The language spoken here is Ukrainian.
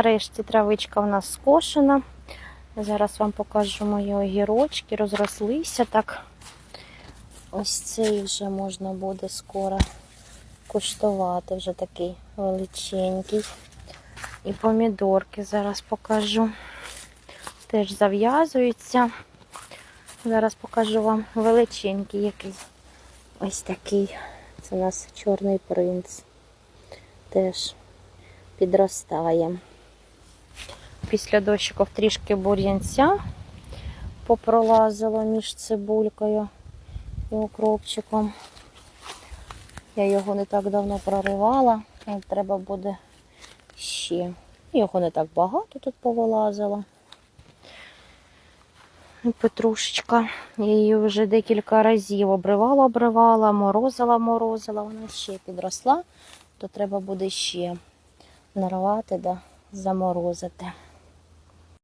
Нарешті травичка в нас скошена. Зараз вам покажу мої огірочки. Розрослися так. Ось цей вже можна буде скоро куштувати, вже такий величенький. І помідорки зараз покажу. Теж зав'язуються. Зараз покажу вам величенький який. Ось такий. Це у нас чорний принц. Теж підростає. Після дощиків трішки бур'янця попролазило між цибулькою і укропчиком. Я його не так давно проривала, треба буде ще. Його не так багато тут повилазило. Петрушечка. Я її вже декілька разів обривала, обривала, морозила, морозила. Вона ще підросла, то треба буде ще нарвати да заморозити.